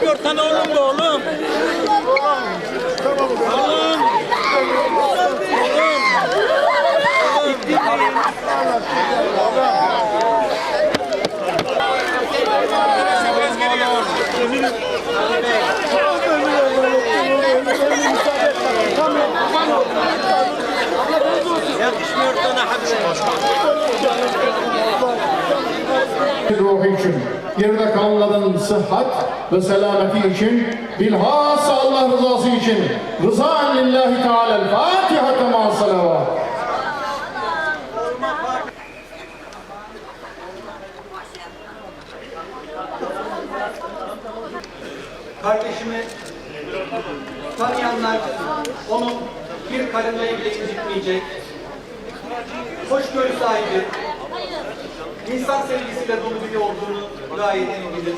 yakışmıyor sana oğlum da oğlum. Yakışmıyor sana ruhu için, geride kalanların sıhhat ve selameti için, bilhassa Allah rızası için, rızan lillahi teala Fatiha tema salavat. Kardeşimi tanıyanlar onun bir karınlayı bile incitmeyecek, hoşgörü sahibi, insan sevgisiyle dolu biri olduğunu gayet iyi bilir.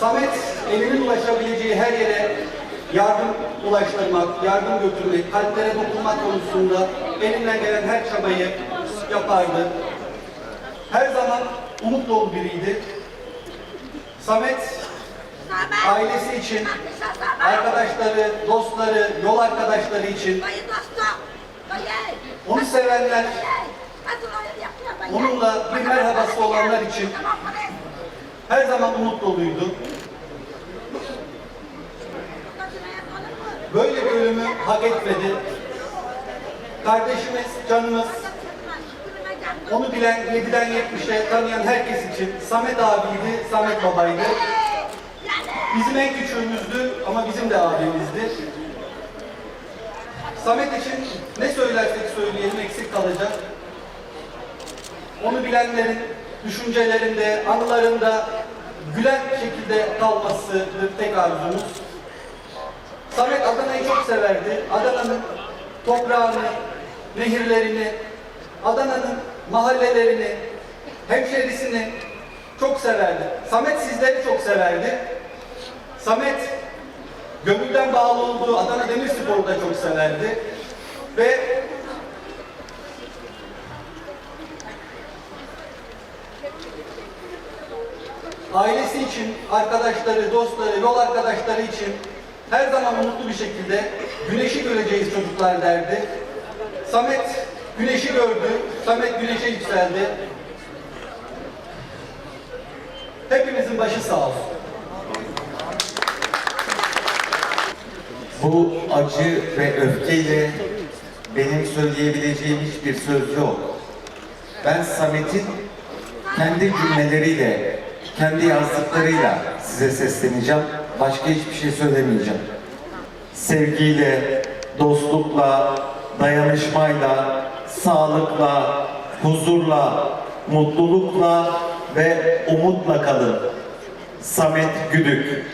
Samet elinin ulaşabileceği her yere yardım ulaştırmak, yardım götürmek, kalplere dokunmak konusunda elinden gelen her çabayı yapardı. Her zaman umut dolu biriydi. Samet ailesi için, arkadaşları, dostları, yol arkadaşları için, onu sevenler, onunla bir merhabası olanlar için her zaman umut doluydu. Böyle bir ölümü hak etmedi. Kardeşimiz, canımız, onu bilen 7'den 70'e tanıyan herkes için Samet abiydi, Samet babaydı. Bizim en küçüğümüzdü ama bizim de abimizdi. Samet için ne söylersek söyleyelim eksik kalacak. Onu bilenlerin düşüncelerinde, anılarında gülen şekilde kalmasıdır tek arzumuz. Samet Adana'yı çok severdi. Adana'nın toprağını, nehirlerini, Adana'nın mahallelerini, hemşerisini çok severdi. Samet sizleri çok severdi. Samet gönülden bağlı olduğu Adana Demirspor'u da çok severdi. Ve ailesi için, arkadaşları, dostları, yol arkadaşları için her zaman mutlu bir şekilde güneşi göreceğiz çocuklar derdi. Samet güneşi gördü, Samet güneşe yükseldi. Hepimizin başı sağ olsun. Bu acı ve öfkeyle benim söyleyebileceğim hiçbir söz yok. Ben Samet'in kendi cümleleriyle, kendi yazdıklarıyla size sesleneceğim. Başka hiçbir şey söylemeyeceğim. Sevgiyle, dostlukla, dayanışmayla, sağlıkla, huzurla, mutlulukla ve umutla kalın. Samet Güdük.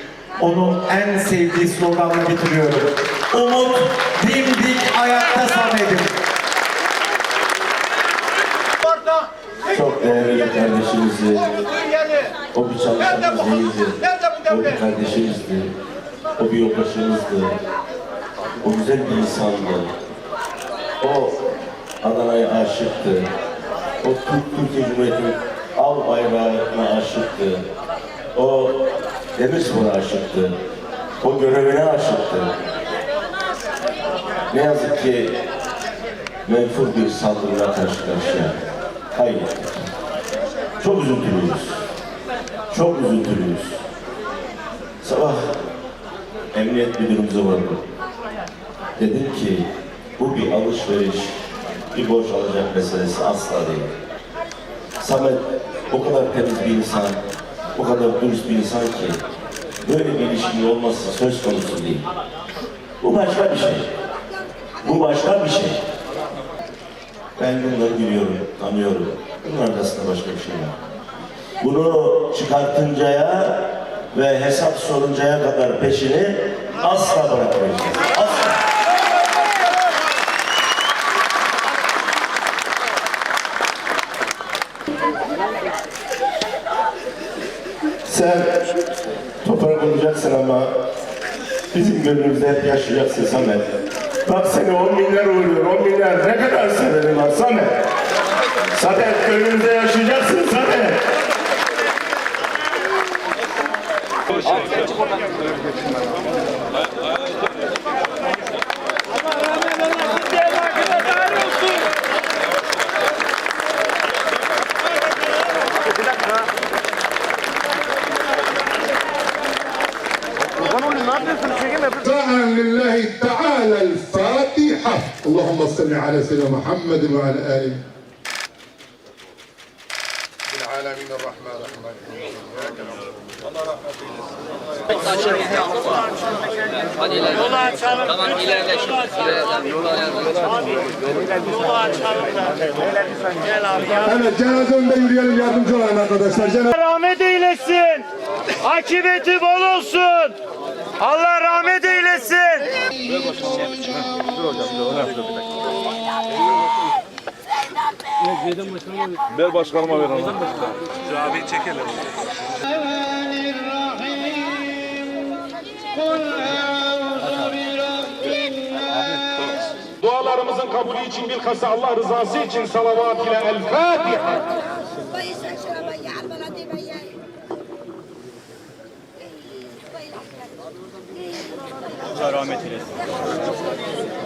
Onun en sevdiği sloganla bitiriyorum. Umut dimdik ayakta Samet'im. Çok değerli kardeşimizdi. O bir çalışmamız değildi. O bir kardeşimizdi. O bir yoldaşımızdı. O güzel bir insandı. O Adana'ya aşıktı. O Türk Türkiye Cumhuriyeti'nin al bayrağına aşıktı. O Demirspor'a aşıktı. O görevine aşıktı. Ne yazık ki menfur bir saldırıya karşı karşıya kaybettik. Çok üzüntülüyüz. Çok üzüntülüyüz. Sabah emniyet müdürümüze uğradım. Dedim ki bu bir alışveriş, bir borç alacak meselesi asla değil. Samet o kadar temiz bir insan, o kadar dürüst bir insan ki böyle bir ilişkinin olması söz konusu değil. Bu başka bir şey. Bu başka bir şey. Ben bunları biliyorum, tanıyorum. Bunun arkasında başka bir şey var. Bunu çıkartıncaya ve hesap soruncaya kadar peşini asla bırakmayacağız. Asla. Sen toprak olacaksın ama bizim gönlümüzde hep yaşayacaksın Samet. Bak seni on milyar uğurluyor, on milyar ne kadar severim var Samet. Samet gönlümüzde yaşayacaksın Samet. دعاء لله تعالى الفاتحة اللهم صل على سيدنا محمد وعلى آله Rabbil alemin rahman Allah rahmet eylesin. Yolu yürüyelim yardımcı olan arkadaşlar. Rahmet eylesin. Akibeti bol olsun. Allah rahmet eylesin. Dur hocam. Dur hocam. Bir dakika. Ver başkanıma ver onu. Şu çekelim. Dualarımızın kabulü için bir bilhassa Allah rızası için salavat ile El Fatiha. Allah rahmet eylesin.